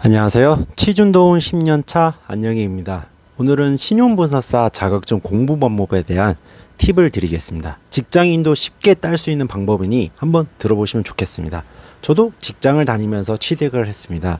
안녕하세요. 취준도원 10년차 안영희입니다. 오늘은 신용분석사 자격증 공부 방법에 대한 팁을 드리겠습니다. 직장인도 쉽게 딸 수 있는 방법이니 한번 들어보시면 좋겠습니다. 저도 직장을 다니면서 취득을 했습니다.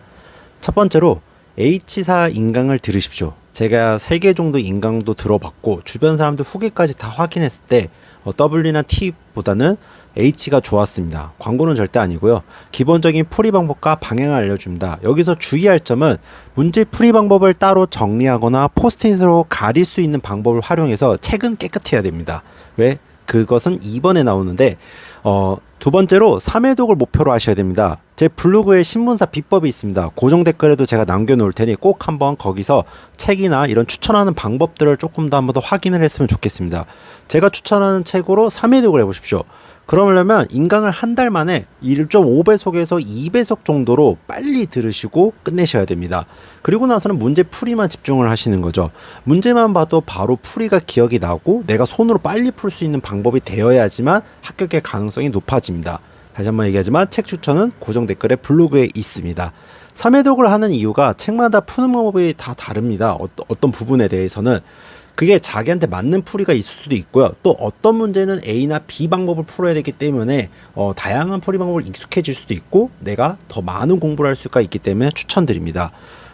첫 번째로 H사 인강을 들으십시오. 제가 3개 정도 인강도 들어봤고 주변 사람들 후기까지 다 확인했을 때 어, W나 T보다는 H가 좋았습니다. 광고는 절대 아니고요. 기본적인 풀이 방법과 방향을 알려줍니다. 여기서 주의할 점은 문제 풀이 방법을 따로 정리하거나 포스트잇으로 가릴 수 있는 방법을 활용해서 책은 깨끗해야 됩니다. 왜? 그것은 2번에 나오는데 어, 두 번째로 3회독을 목표로 하셔야 됩니다. 제 블로그에 신문사 비법이 있습니다. 고정 댓글에도 제가 남겨놓을 테니 꼭 한번 거기서 책이나 이런 추천하는 방법들을 조금 더 한번 더 확인을 했으면 좋겠습니다. 제가 추천하는 책으로 3회 독을 해보십시오. 그러려면 인강을 한 달 만에 1.5배속에서 2배속 정도로 빨리 들으시고 끝내셔야 됩니다. 그리고 나서는 문제 풀이만 집중을 하시는 거죠. 문제만 봐도 바로 풀이가 기억이 나고 내가 손으로 빨리 풀 수 있는 방법이 되어야지만 합격의 가능성이 높아집니다. 다시 한번 얘기하지만 책 추천은 고정 댓글에 블로그에 있습니다. 3회독을 하는 이유가 책마다 푸는 방법이 다 다릅니다. 어떤, 어떤 부분에 대해서는 그게 자기한테 맞는 풀이가 있을 수도 있고요. 또 어떤 문제는 A나 B 방법을 풀어야 되기 때문에 어, 다양한 풀이 방법을 익숙해질 수도 있고 내가 더 많은 공부를 할 수가 있기 때문에 추천드립니다.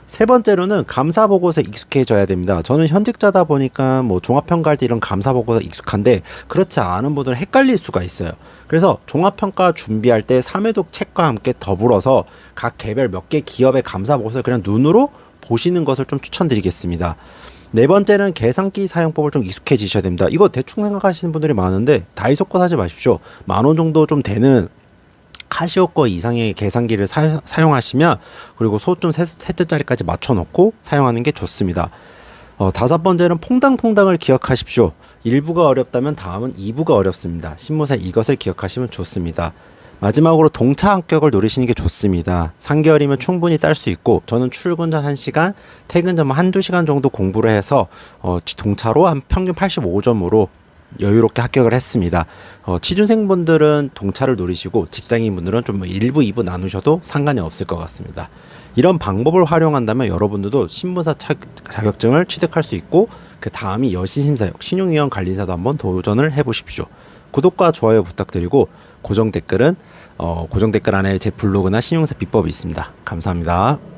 세 번째로는 감사 보고서에 익숙해져야 됩니다. 저는 현직자다 보니까 뭐 종합평가할 때 이런 감사 보고서 익숙한데 그렇지 않은 분들은 헷갈릴 수가 있어요. 그래서 종합평가 준비할 때 3회독 책과 함께 더불어서 각 개별 몇 개 기업의 감사 보고서를 그냥 눈으로 보시는 것을 좀 추천드리겠습니다. 네 번째는 계산기 사용법을 좀 익숙해지셔야 됩니다. 이거 대충 생각하시는 분들이 많은데 다이소 거 사지 마십시오. 만 원 정도 좀 되는 카시오 거 이상의 계산기를 사, 사용하시면 그리고 소좀 셋째 자리까지 맞춰놓고 사용하는 게 좋습니다. 어, 다섯 번째는 퐁당퐁당을 기억하십시오. 1부가 어렵다면 다음은 2부가 어렵습니다. 신문사 이것을 기억하시면 좋습니다. 마지막으로 동차 합격을 노리시는 게 좋습니다. 3개월이면 충분히 딸 수 있고 저는 출근 전 1시간, 퇴근 전 한두 시간 정도 공부를 해서 어, 동차로 한 평균 85점으로 여유롭게 합격을 했습니다. 어, 취준생분들은 동차를 노리시고 직장인분들은 좀뭐 1부, 2부 나누셔도 상관이 없을 것 같습니다. 이런 방법을 활용한다면 여러분들도 신문사 차- 자격증을 취득할 수 있고 그 다음이 여신심사역, 신용위원 관리사도 한번 도전을 해보십시오. 구독과 좋아요 부탁드리고 고정 댓글은 어, 고정 댓글 안에 제 블로그나 신용사 비법이 있습니다. 감사합니다.